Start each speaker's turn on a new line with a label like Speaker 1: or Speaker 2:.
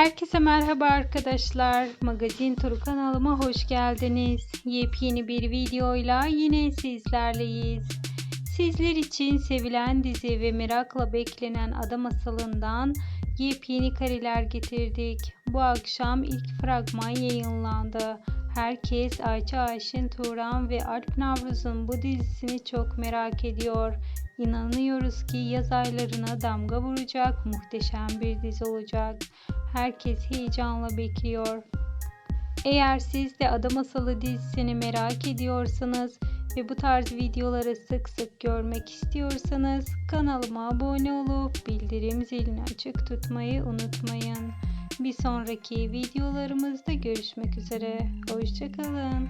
Speaker 1: Herkese merhaba arkadaşlar. Magazin Turu kanalıma hoş geldiniz. Yepyeni bir videoyla yine sizlerleyiz. Sizler için sevilen dizi ve merakla beklenen Ada Masalı'ndan yepyeni kareler getirdik. Bu akşam ilk fragman yayınlandı. Herkes Ayça Ayşin Turan ve Alp Navruz'un bu dizisini çok merak ediyor. İnanıyoruz ki yaz aylarına damga vuracak muhteşem bir dizi olacak. Herkes heyecanla bekliyor. Eğer siz de Ada Masalı dizisini merak ediyorsanız ve bu tarz videoları sık sık görmek istiyorsanız kanalıma abone olup bildirim zilini açık tutmayı unutmayın. Bir sonraki videolarımızda görüşmek üzere. Hoşçakalın.